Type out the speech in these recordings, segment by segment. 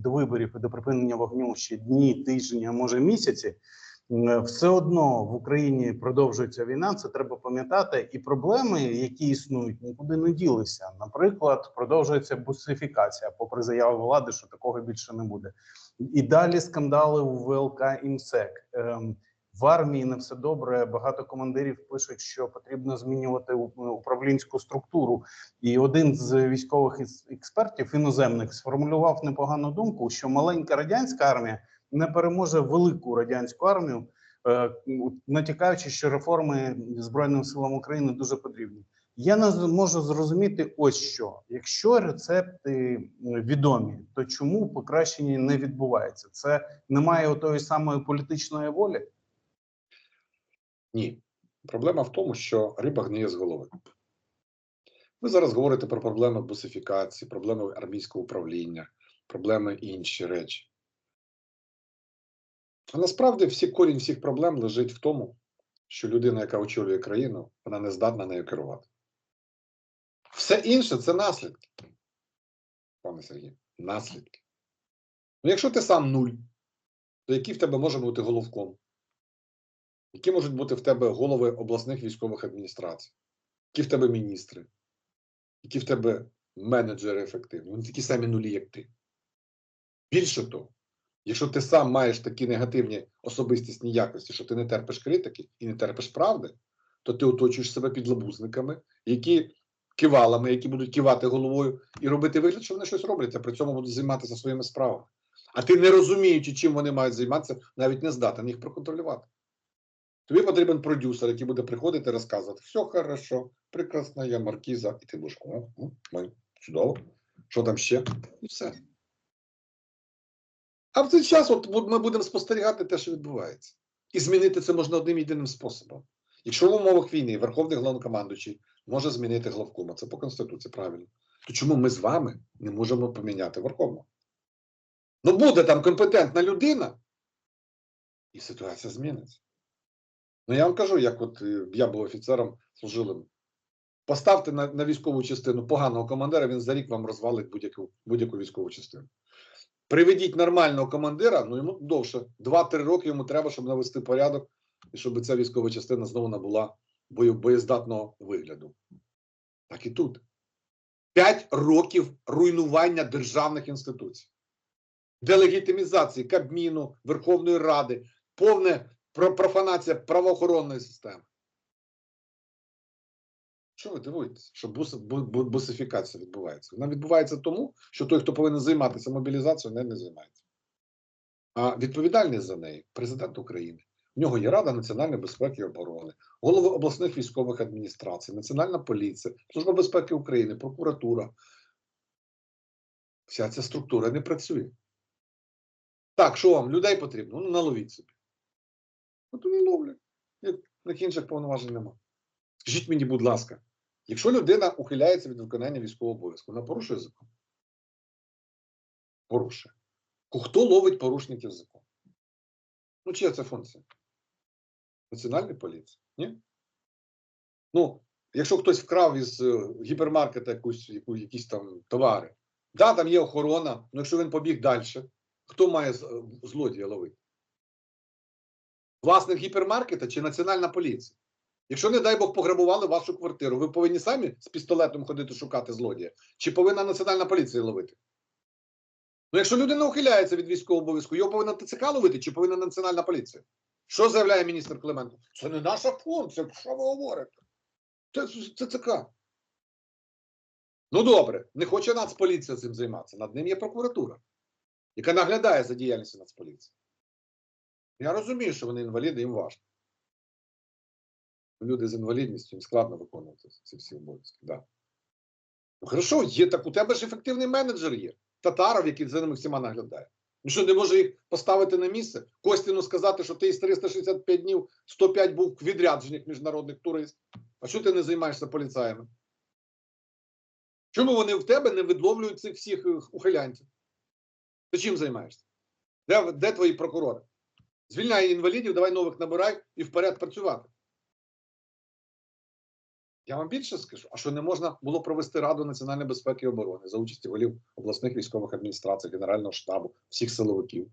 до виборів і до припинення вогню ще дні, тижні, а може місяці. Все одно в Україні продовжується війна. Це треба пам'ятати. І проблеми, які існують, нікуди не ділися. Наприклад, продовжується бусифікація, попри заяви влади, що такого більше не буде. І далі скандали у ВЛК ІМСЕК. В армії не все добре. Багато командирів пишуть, що потрібно змінювати у- управлінську структуру. І один з військових експертів іноземних сформулював непогану думку, що маленька радянська армія не переможе велику радянську армію, е, натякаючи, що реформи збройним силам України дуже потрібні. Я не можу зрозуміти, ось що якщо рецепти відомі, то чому покращення не відбувається? Це немає отої самої політичної волі. Ні. Проблема в тому, що риба гниє з голови. Ви зараз говорите про проблеми бусифікації, проблеми армійського управління, проблеми і інші речі. А насправді всі корінь всіх проблем лежить в тому, що людина, яка очолює країну, вона не здатна нею керувати. Все інше це наслідки. Пане Сергій, наслідки. Ну, якщо ти сам нуль, то який в тебе може бути головком? Які можуть бути в тебе голови обласних військових адміністрацій? Які в тебе міністри? Які в тебе менеджери ефективні? Вони такі самі нулі, як ти. Більше того, якщо ти сам маєш такі негативні особистісні якості, що ти не терпиш критики і не терпиш правди, то ти оточуєш себе підлабузниками, які кивалами, які будуть кивати головою і робити вигляд, що вони щось роблять, а при цьому будуть займатися своїми справами. А ти, не розуміючи, чим вони мають займатися, навіть не здатен їх проконтролювати. Тобі потрібен продюсер, який буде приходити і розказувати: все хорошо, прекрасно, я маркіза, і ти будеш, о, о, ми, чудово, що там ще? І все. А в цей час от ми будемо спостерігати те, що відбувається. І змінити це можна одним єдиним способом. Якщо в умовах війни Верховний головнокомандуючий може змінити главкома, це по Конституції правильно, то чому ми з вами не можемо поміняти Верховного? Ну буде там компетентна людина, і ситуація зміниться. Ну, я вам кажу, як от е, я був офіцером служилим. Поставте на, на військову частину поганого командира, він за рік вам розвалить будь-яку будь-яку військову частину. Приведіть нормального командира, ну йому довше. 2-3 роки йому треба, щоб навести порядок і щоб ця військова частина знову набула боєздатного вигляду. Так і тут. 5 років руйнування державних інституцій, делегітимізації Кабміну, Верховної Ради, повне про профанація правоохоронної системи. Що ви дивуєтесь, що бус, бу, бу, бусифікація відбувається? Вона відбувається тому, що той, хто повинен займатися мобілізацією, не, не займається. А відповідальність за неї президент України. В нього є Рада національної безпеки і оборони, голови обласних військових адміністрацій, Національна поліція, Служба безпеки України, прокуратура. Вся ця структура не працює. Так, що вам? Людей потрібно? Ну, наловіть собі. Ну, то не ловлять. Ніяких інших повноважень немає. Скажіть мені, будь ласка, якщо людина ухиляється від виконання військового обов'язку, вона порушує закон? Порушує. Хто ловить порушників закону? Ну, чия це функція? Національної поліції? Ні? Ну, якщо хтось вкрав із е, гіпермаркета якусь, яку, якісь там товари, да, там є охорона, але якщо він побіг далі, хто має е, злодія ловити? Власник гіпермаркета чи національна поліція? Якщо, не дай Бог, пограбували вашу квартиру, ви повинні самі з пістолетом ходити шукати злодія? Чи повинна національна поліція ловити? Ну, якщо людина ухиляється від військового обов'язку, його повинна ТЦК ловити, чи повинна національна поліція? Що заявляє міністр Клименко? Це не наша функція, що ви говорите? Це ТЦК. Ну добре, не хоче Нацполіція цим займатися. Над ним є прокуратура, яка наглядає за діяльністю Нацполіції. Я розумію, що вони інваліди, їм важко. Люди з інвалідністю їм складно виконувати ці всі обов'язки. Да. Ну, хорошо, є, так у тебе ж ефективний менеджер є. Татаров, який за ними всіма наглядає. Ну що, не може їх поставити на місце? Костіну сказати, що ти із 365 днів 105 був в відрядженнях міжнародних туристів. А що ти не займаєшся поліцаями? Чому вони в тебе не відловлюють цих всіх е, ухилянців? Ти чим займаєшся? Де, де твої прокурори? Звільняй інвалідів, давай нових набирай і вперед працювати. Я вам більше скажу, а що не можна було провести Раду національної безпеки і оборони за участі голів обласних військових адміністрацій, Генерального штабу, всіх силовиків.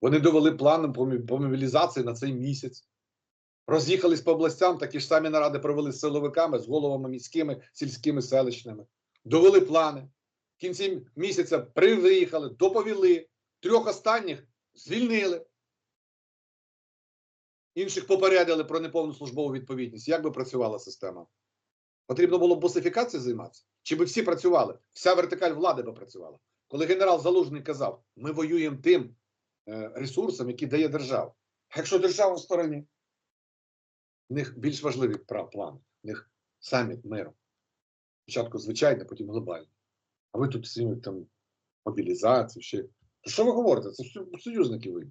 Вони довели план по мобілізації на цей місяць. Роз'їхались по областям, такі ж самі наради провели з силовиками, з головами міськими, сільськими, селищними. Довели плани. В кінці місяця приїхали, доповіли. Трьох останніх звільнили. Інших попередили про неповну службову відповідність. Як би працювала система? Потрібно було б босифікацією займатися? Чи би всі працювали? Вся вертикаль влади би працювала. Коли генерал Залужний казав, ми воюємо тим е, ресурсом, який дає держава. Якщо держава в стороні, в них більш важливі плани. В них саміт миру. Спочатку звичайний, потім глобальний. А ви тут всі там мобілізацію, ще. Що ви говорите? Це союзники ви.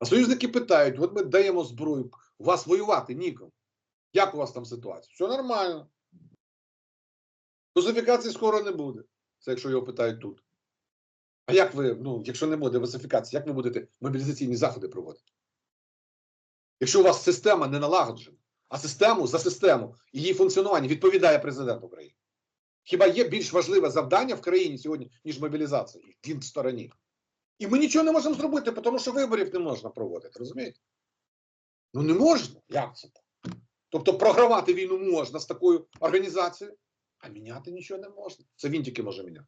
А союзники питають: от ми даємо зброю, у вас воювати нікому. Як у вас там ситуація? Все нормально. Русифікації скоро не буде. Це якщо його питають тут. А як ви, ну, якщо не буде русифікації, як ви будете мобілізаційні заходи проводити? Якщо у вас система не налагоджена, а систему за систему і її функціонування відповідає президент України. Хіба є більш важливе завдання в країні сьогодні, ніж мобілізація? Він в стороні. І ми нічого не можемо зробити, тому що виборів не можна проводити, розумієте? Ну не можна. Як це так? Тобто програвати війну можна з такою організацією, а міняти нічого не можна. Це він тільки може міняти.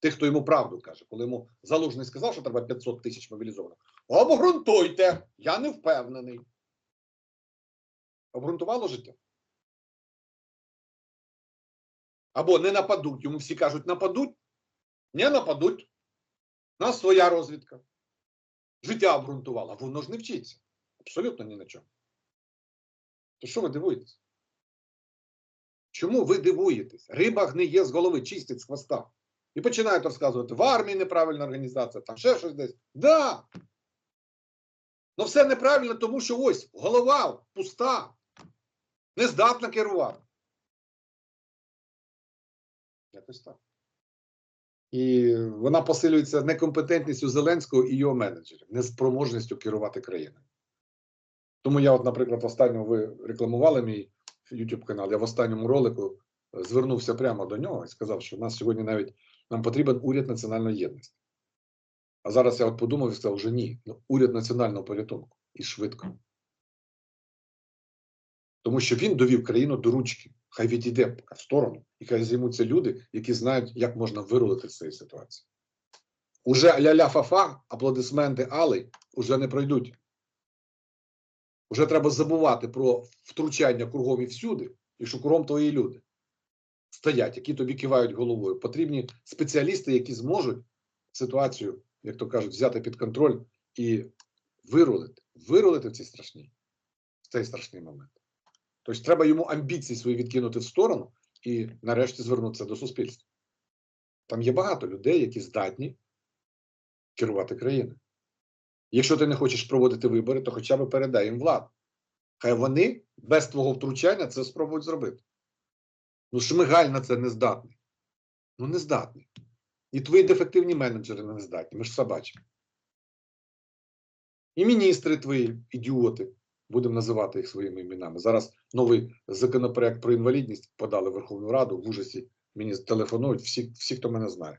Тих, хто йому правду каже, коли йому залужний сказав, що треба 500 тисяч мобілізованих. Обґрунтуйте, я не впевнений. Обґрунтувало життя? Або не нападуть. Йому всі кажуть, нападуть, не нападуть. У нас своя розвідка. Життя обґрунтувало, а воно ж не вчиться. Абсолютно ні на чому. То що ви дивуєтесь? Чому ви дивуєтесь? Риба гниє з голови, чистить з хвоста. І починають розказувати, в армії неправильна організація, там ще щось десь. Да. Ну все неправильно, тому що ось голова пуста, не здатна керувати. Якось так. І вона посилюється некомпетентністю Зеленського і його менеджерів, неспроможністю керувати країною. Тому я, от, наприклад, в останньому ви рекламували мій YouTube канал. Я в останньому ролику е, звернувся прямо до нього і сказав, що в нас сьогодні навіть нам потрібен уряд національної єдності. А зараз я от подумав і сказав, вже ні, ну, уряд національного порятунку і швидко. Тому що він довів країну до ручки. Хай відійде в сторону, і хай займуться люди, які знають, як можна вирулити з цієї ситуації. Уже ля-ля фафа, аплодисменти Али уже не пройдуть. Уже треба забувати про втручання кругом і всюди, і що кругом твої люди стоять, які тобі кивають головою. Потрібні спеціалісти, які зможуть ситуацію, як то кажуть, взяти під контроль і вирулити, вирулити в цій страшній, в цей страшний момент. Тобто треба йому амбіції свої відкинути в сторону і нарешті звернутися до суспільства. Там є багато людей, які здатні керувати країною. Якщо ти не хочеш проводити вибори, то хоча б передай їм владу. Хай вони без твого втручання це спробують зробити. Ну, Шмигаль на це не здатний. Ну, не здатний. І твої дефективні менеджери не здатні. Ми ж бачимо. І міністри твої, ідіоти, будемо називати їх своїми іменами. Зараз новий законопроект про інвалідність подали в Верховну Раду в ужасі. Мені телефонують всі, всі хто мене знає.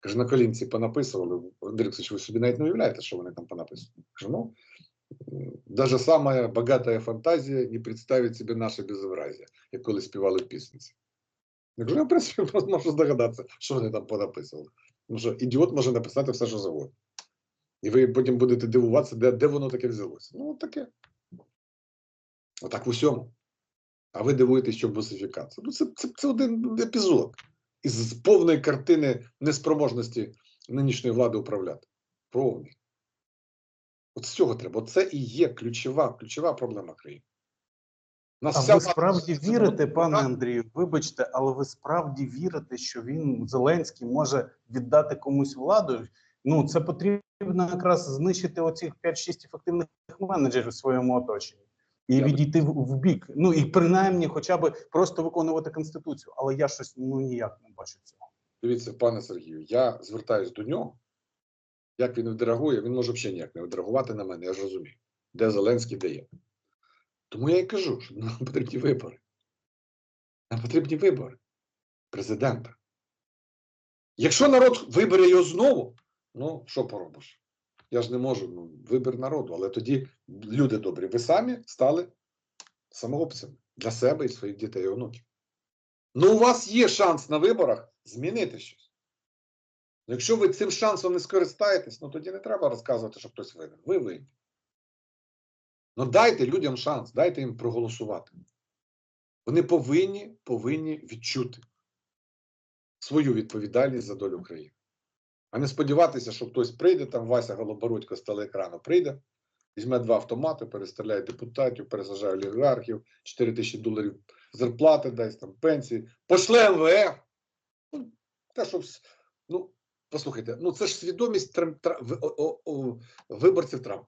Каже, на колінці понаписували. Андрій Олексійович, ви собі навіть не уявляєте, що вони там понаписували. Кажу, ну, даже самая богатая фантазія не представить себе наше безобразие, як коли співали в пісниці. Я кажу, я, в принципі, можу здогадатися, що вони там понаписували. Тому що ідіот може написати все, що завгодно. І ви потім будете дивуватися, де, де воно таке взялося. Ну, таке. Отак в усьому. А ви дивуєтесь, що босифікація. Ну, це, це, це один епізод із повної картини неспроможності нинішньої влади управляти. Повний. От з цього треба. Це і є ключова, ключова проблема країни. Нас А вся ви справді вірите, пане. Андрію, вибачте, але ви справді вірите, що він Зеленський може віддати комусь владу? Ну це потрібно якраз знищити оцих 5-6 ефективних менеджерів в своєму оточенні і відійти в, в бік. Ну і принаймні, хоча б просто виконувати конституцію. Але я щось ну ніяк не бачу цього. Дивіться, пане Сергію, я звертаюсь до нього. Як він відреагує, він може взагалі ніяк не відреагувати на мене, я ж розумію, де Зеленський, де я. Тому я і кажу, що нам потрібні вибори. Нам потрібні вибори президента. Якщо народ вибере його знову, ну що поробиш? Я ж не можу, ну, вибір народу, але тоді люди добрі, ви самі стали самообцями для себе і своїх дітей і онуків. Ну, у вас є шанс на виборах змінити щось. Якщо ви цим шансом не скористаєтесь, ну тоді не треба розказувати, що хтось винен. Ви винні. Ну дайте людям шанс, дайте їм проголосувати. Вони повинні, повинні відчути свою відповідальність за долю країни. А не сподіватися, що хтось прийде, там Вася Голобородько з телеекрану прийде, візьме два автомати, перестріляє депутатів, пересажає олігархів, 4 тисячі доларів зарплати дасть, там пенсії, пошле МВФ. Ну, те, що ну, послухайте, ну це ж свідомість трам, тра- о- о- о- виборців Трампа.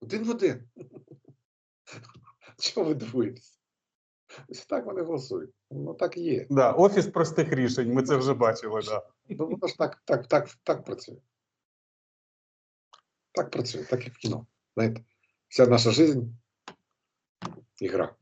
Один в один. Чого ви дивуєтесь? Ось так вони голосують. Ну так і є. Да, офіс простих рішень. Ми це вже бачили. Да. Ну, воно ж так, так, так, так працює. Так працює, так і в кіно. Знаєте, вся наша життя ігра.